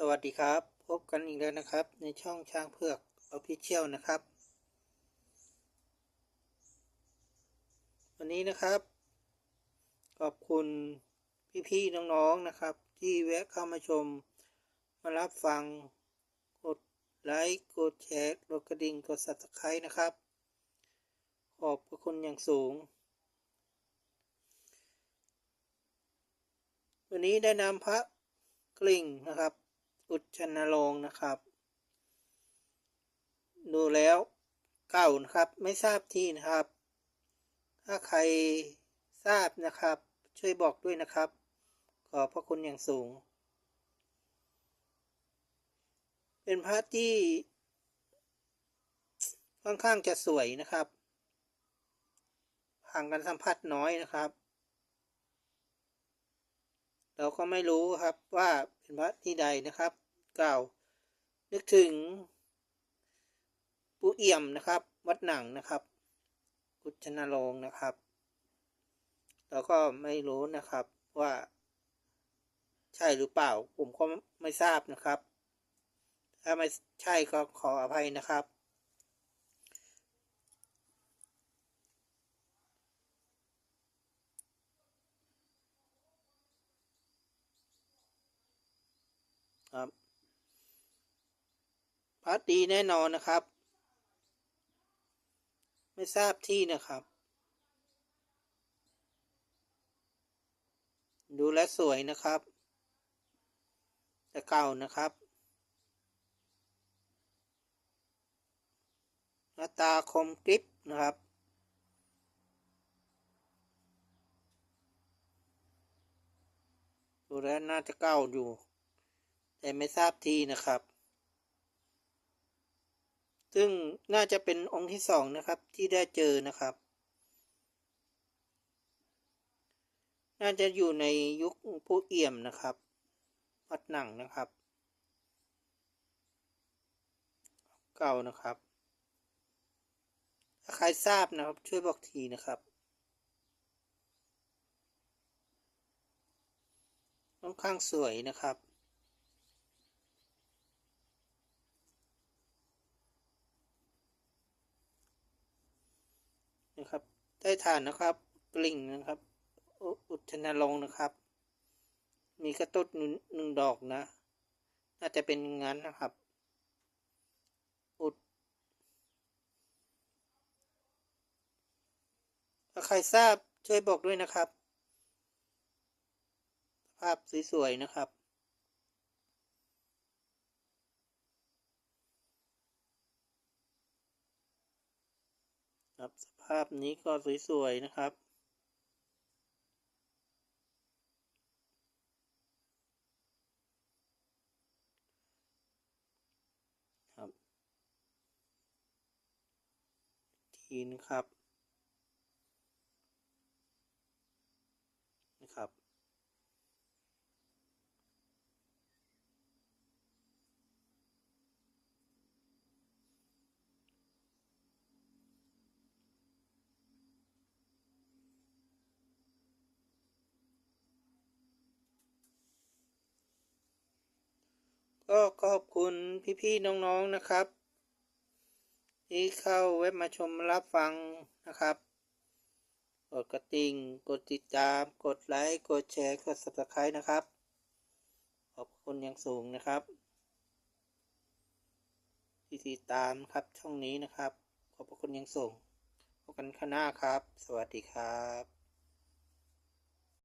สวัสดีครับ พบกันอีกแล้วนะครับ ในช่องช้างเผือกออฟฟิเชียลนะครับ วันนี้นะครับ ขอบคุณพี่ๆน้องๆนะครับ ที่แวะเข้ามาชม มารับฟัง กดไลค์กดแชร์กดกระดิ่งกด subscribe นะครับ ขอบพระคุณอย่างสูง วันนี้ได้นำพระกลิ่งนะครับ อุจชนโรงนะครับ ดูแล้วเก่านะครับ ไม่ทราบที่นะครับ ถ้าใครทราบนะครับ ช่วยบอกด้วยนะครับ ขอบพระคุณอย่างสูง เป็นพระที่ค่อนข้างจะสวยนะครับห่างกันสัมผัสน้อยนะครับ เราก็ไม่รู้ครับว่า เป็นพระที่ใดนะครับ กล่าว นึกถึงปูเอี่ยมนะครับ วัดหนังนะครับ กุชนาลงนะครับเราก็ไม่รู้นะครับว่า ใช่หรือเปล่า ผมก็ไม่ทราบนะครับ ถ้าไม่ใช่ก็ขออภัยนะครับ ครับพัดดีแน่นอนนะครับ ไม่ทราบที่นะครับ ดูแลสวยนะครับ แต่เก่านะครับ หน้าตาคมกริบนะครับดูแลวน่าจะเก่าอยู่ แต่ไม่ทราบที่นะครับ ซึ่งน่าจะเป็นองค์ที่สองนะครับที่ได้เจอนะครับ น่าจะอยู่ในยุคผู้เอี่ยมนะครับวัดหนังนะครับ เก่านะครับ ถ้าใครทราบนะครับ ช่วยบอกทีนะครับค่อนข้างสวยนะครับ นะครับ ได้ฐานนะครับกลิ่งนะครับ อุอุชนรงนะครับ มีกระตุ้นหนึ่งหนึ่งดอกนะ น่าจะเป็นงั้นนะครับ อุด ถ้าใครทราบช่วยบอกด้วยนะครับ ภาพสวยๆนะครับครับส ภาพนี้ก็สวยๆนะครับ ครับทีนะครับ นะครับ ก็ขอบคุณพี่ๆน้องๆนะครับ ที่เข้าเว็บมาชมรับฟังนะครับ กดกระติ่งกดติดตาม กดไลค์กดแชร์กด subscribe นะครับ ขอบคุณอย่างสูงนะครับ ที่ติดตามครับช่องนี้นะครับ ขอบคุณอย่างสูงพบกันข้างหน้าครับ สวัสดีครับ